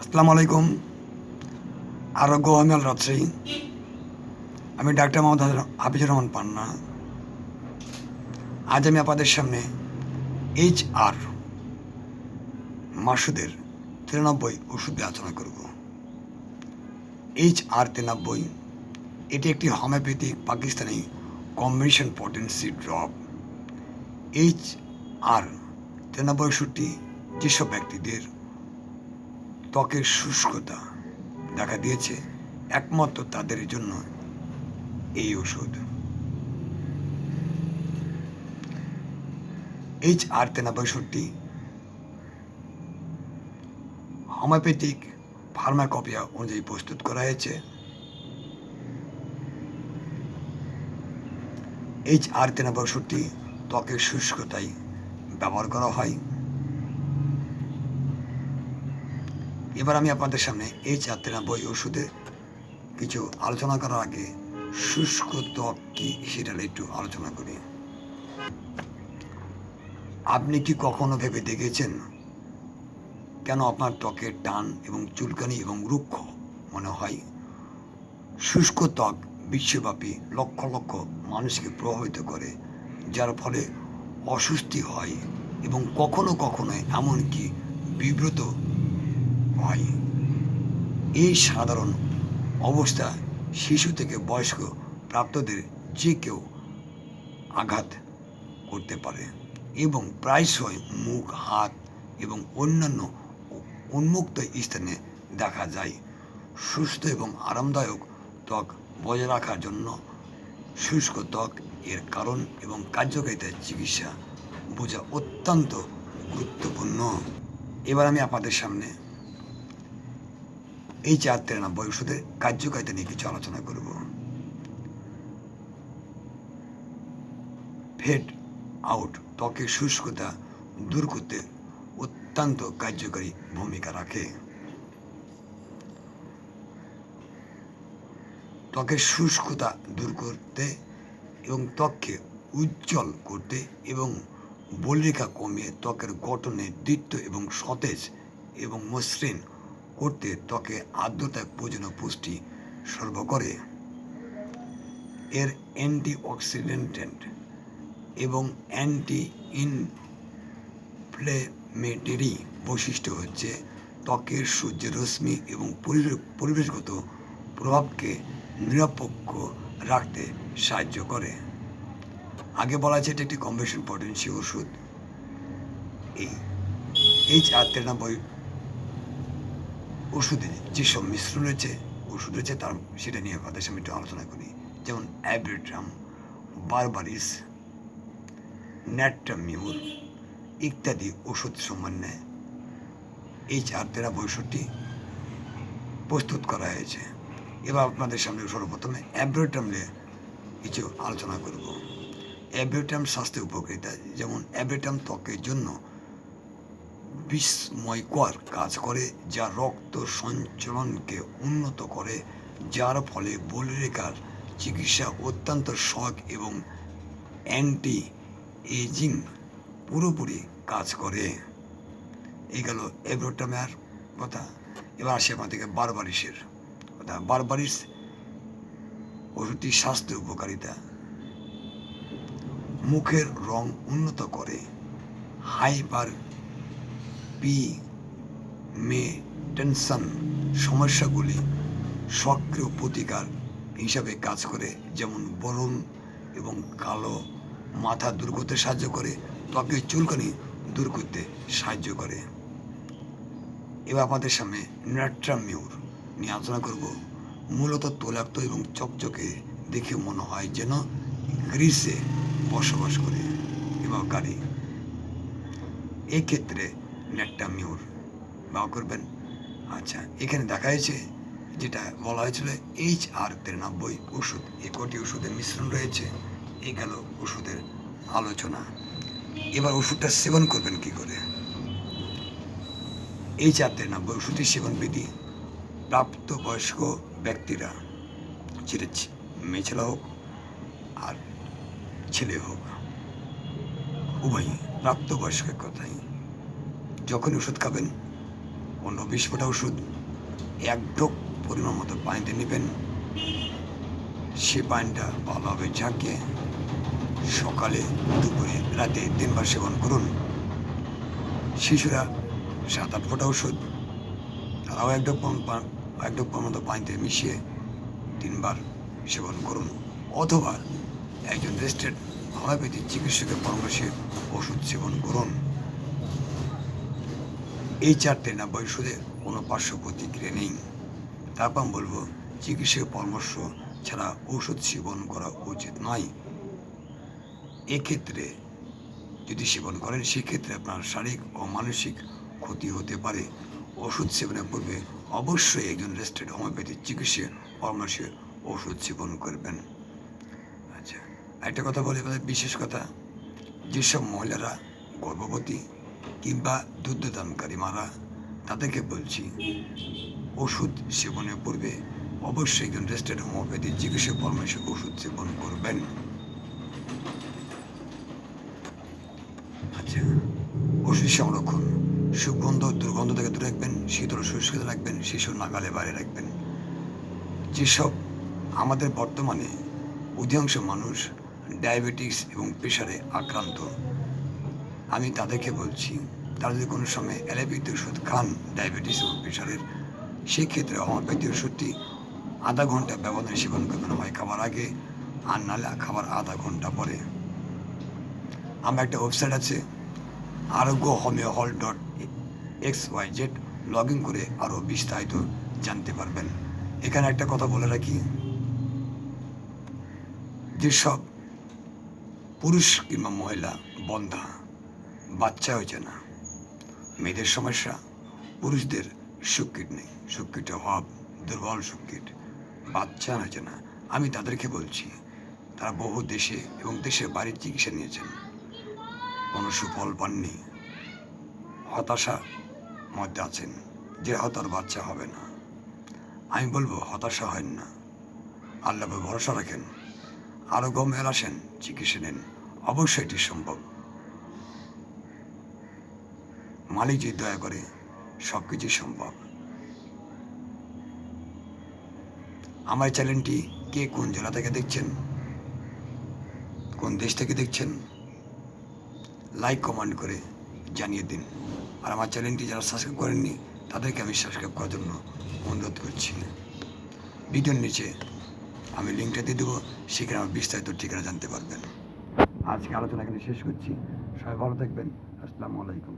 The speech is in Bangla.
আসসালামু আলাইকুম। আরোগ্য আমিয়াল রাজশাহী আমি ডাক্তার মোহাম্মদ হাফিজুর রহমান পান্না। আজ আমি আপনাদের সামনে এইচ আর মাসুদের তিরানব্বই ওষুধ আলোচনা করব। এইচ আর তিরানব্বই, এটি একটি homeopathic Pakistani combination potency drop. H R তিরানব্বই ওষুধটি যেসব ব্যক্তিদের ত্বকের শুষ্কতা দেখা দিয়েছে একমাত্র তাদের জন্য এই ওষুধ। এইচ আর তেনাবৈষট্টি হোমিওপ্যাথিক ফার্মাকপিয়া অনুযায়ী প্রস্তুত করা হয়েছে। এইচ আর তেনাবৈষট্টি ত্বকের শুষ্কতায় ব্যবহার করা হয়। এবার আমি আপনাদের সামনে এই চারটিনাব্বই ওষুধে কিছু আলোচনা করার আগে শুষ্ক ত্বক কি সেটা একটু আলোচনা করি। আপনি কি কখনো ভেবে দেখেছেন কেন আপনার ত্বকের টান এবং চুলকানি এবং রুক্ষ মনে হয়? শুষ্ক ত্বক বিশ্বব্যাপী লক্ষ লক্ষ মানুষকে প্রভাবিত করে, যার ফলে অস্বস্তি হয় এবং কখনো কখনো এমনকি বিব্রত হয় এই সাধারণ অবস্থা শিশু থেকে বয়স্ক প্রাপ্তদের যে কেউ আঘাত করতে পারে এবং প্রায়শই মুখ, হাত এবং অন্যান্য উন্মুক্ত স্থানে দেখা যায়। সুস্থ এবং আরামদায়ক ত্বক বজায় রাখার জন্য শুষ্ক ত্বক এর কারণ এবং কার্যকারিতার চিকিৎসা বোঝা অত্যন্ত গুরুত্বপূর্ণ। এবার আমি আপনাদের সামনে এই চার তিরানব্বই ওষুধের কার্যকারিতা নিয়ে কিছু আলোচনা করব। ফেড আউট ত্বকের শুষ্কতা দূর করতে অত্যন্ত কার্যকারী ভূমিকা রাখে। ত্বকের শুষ্কতা দূর করতে এবং ত্বককে উজ্জ্বল করতে এবং বলিরেখা কমিয়ে ত্বকের গঠনে দৃত্য এবং সতেজ এবং মসৃণ করতে ত্বকে আর্দ্রতা প্রয়োজনীয় পুষ্টি সরবরাহ করে। এর অ্যান্টি অক্সিডেন্টেন্ট এবং অ্যান্টি ইনফ্লেমেটরি বৈশিষ্ট্য হচ্ছে ত্বকের সূর্যের রশ্মি এবং পরিবেশগত প্রভাবকে নিরপেক্ষ রাখতে সাহায্য করে। আগে বলা আছে এটি একটি কম্বিনেশন পটেন্সি ওষুধ। এই এইচ আর তিরানব্বই ওষুধে যেসব মিশ্রণ রয়েছে, ওষুধ রয়েছে, তার সেটা নিয়ে আপনাদের সামনে একটু আলোচনা করি। যেমন অ্যাব্রিট্রাম বারবারিস ন্যাট্রামিউর ইত্যাদি ওষুধ সমন্বয়ে এই চার তেরা বৈষট্টি প্রস্তুত করা হয়েছে। এবার আপনাদের সামনে সর্বপ্রথমে অ্যাব্রিট্রাম নিয়ে কিছু আলোচনা করব। অ্যাব্রিট্রাম স্বাস্থ্য উপকারিতা যেমন অ্যাব্রিট্রাম ত্বকের জন্য বিস্ময়কর কাজ করে, যা রক্ত সঞ্চালনকে উন্নত করে, যার ফলে বলিরেখার চিকিৎসা অত্যন্ত শখ এবং অ্যান্টি এজিং পুরোপুরি কাজ করে। এই গেল এব্রোটামের কথা। এবার আসে আমার থেকে বারবারিসের কথা। বারবারিস ওষুধটি স্বাস্থ্য উপকারিতা। মুখের রং উন্নত করে, হাইপার পি, মে টেনশন সমস্যাগুলি সক্রিয় প্রতিকার হিসাবে কাজ করে, যেমন বরুণ এবং কালো মাথা দূর করতে সাহায্য করে ত্বকের চুলকানি দূর করতে সাহায্য করে। এবার আমাদের সামনে ন্যাট্রামিউর নিয়ে আলোচনা করব। মূলত তৈলাক্ত এবং চকচকে দেখে মনে হয় যেন গ্রিসে বসবাস করে এবং গাড়ি। এই নেটটা মিউর ব্যবহার করবেন? আচ্ছা এখানে দেখা হয়েছে, যেটা বলা হয়েছিল এইচ আর তিরানব্বই ওষুধ, এই কটি ওষুধের মিশ্রণ রয়েছে, এই গেল ওষুধের আলোচনা। এবার ওষুধটা সেবন করবেন কি করে? এই চার তিরানব্বই ওষুধের সেবন বিধি প্রাপ্তবয়স্ক ব্যক্তিরা সেটা ছে- মেয়ে ছেলে হোক আর ছেলে হোক, উভয়ই প্রাপ্তবয়স্কের কথাই। যখন ওষুধ খাবেন, পনেরো বিশ ফোঁটা ওষুধ, এক ঢোক পরিমাণ মতো পানিতে নেবেন। সে পানিটা ভালোভাবে ঝাঁকিয়ে সকালে, দুপুরে, রাতে তিনবার সেবন করুন। শিশুরা সাত আট ফোঁটা ওষুধ, তারাও এক পম- এক ঢোক মতো পানিতে মিশিয়ে তিনবার সেবন করুন। অথবা একজন রেজিস্টার্ড হোমিওপ্যাথি চিকিৎসকের পরামর্শে ওষুধ সেবন করুন। এই চারটে না ওষুধে কোনো পার্শ্ব প্রতিক্রিয়া নেই। তারপর আমি বলব, চিকিৎসকের পরামর্শ ছাড়া ওষুধ সেবন করা উচিত নয়। এক্ষেত্রে যদি সেবন করেন, সেক্ষেত্রে আপনার শারীরিক ও মানসিক ক্ষতি হতে পারে। ওষুধ সেবনের পূর্বে অবশ্যই একজন রেস্টেড হোমিওপ্যাথি চিকিৎসকের পরামর্শে ওষুধ সেবন করবেন। আচ্ছা একটা কথা বলি, বিশেষ কথা, যেসব মহিলারা গর্ভবতী কিংবা দুগ্ধদানকারী মারা, তাদেরকে বলছি, ওষুধ সেবনের পূর্বে অবশ্যই একজন রেজিস্টার্ড হোমিওপ্যাথি চিকিৎসক পরামর্শে ওষুধ সেবন করবেন। আচ্ছা ওষুধ সংরক্ষণ সুগন্ধ, দুর্গন্ধ থেকে দূরে রাখবেন, শীতল শুষ্কতা রাখবেন শিশুর নাগালে বাইরে রাখবেন। যেসব আমাদের বর্তমানে অধিকাংশ মানুষ ডায়াবেটিস এবং প্রেশারে আক্রান্ত আমি তাদেরকে বলছি, তারা যদি কোনো সময় অ্যালোপ্যাথি ওষুধ খান, ডায়াবেটিস এবং প্রেশারের, সেক্ষেত্রে হোমিওপ্যাথি ওষুধটি আধা ঘণ্টা ব্যবধানে সেবন করবেন হয় খাবার আগে, আর নাহলে খাবার আধা ঘণ্টা পরে। আমার একটা ওয়েবসাইট আছে Arogya homeo hall dot X Y Z log in করে আরও বিস্তারিত জানতে পারবেন। এখানে একটা কথা বলে রাখি, যেসব পুরুষ কিংবা মহিলা বন্ধা বাচ্চা হয়েছে না। মেয়েদের সমস্যা, পুরুষদের সুকিট নেই। সুকিটের অভাব, দুর্বল সুকিট বাচ্চা হয়েছে না। আমি তাদেরকে বলছি, তারা বহু দেশে এবং দেশের বাইরে চিকিৎসা নিয়েছেন। কোনো সুফল পাননি। হতাশা মধ্যে আছেন যে হতার বাচ্চা হবে না। আমি বলব, হতাশা হয় না। আল্লাহ ভরসা রাখেন। আরও গমের আসেন, চিকিৎসা নেন। অবশ্যই এটি সম্ভব। মালিক যদি দয়া করে সব কিছুই সম্ভব। আমার চ্যানেলটি কে কোন জেলা থেকে দেখছেন? কোন দেশ থেকে দেখছেন? লাইক কমেন্ট করে জানিয়ে দিন। আর আমার চ্যানেলটি যারা সাবস্ক্রাইব করেননি, তাদেরকে আমি সাবস্ক্রাইব করার জন্য অনুরোধ করছি। ভিডিওর নিচে আমি লিঙ্কটা দিয়ে দেবো, সেখানে আমার বিস্তারিত ঠিকানা জানতে পারবেন। আজকে আলোচনা এখানে শেষ করছি। সবাই ভালো থাকবেন। আসসালামু আলাইকুম।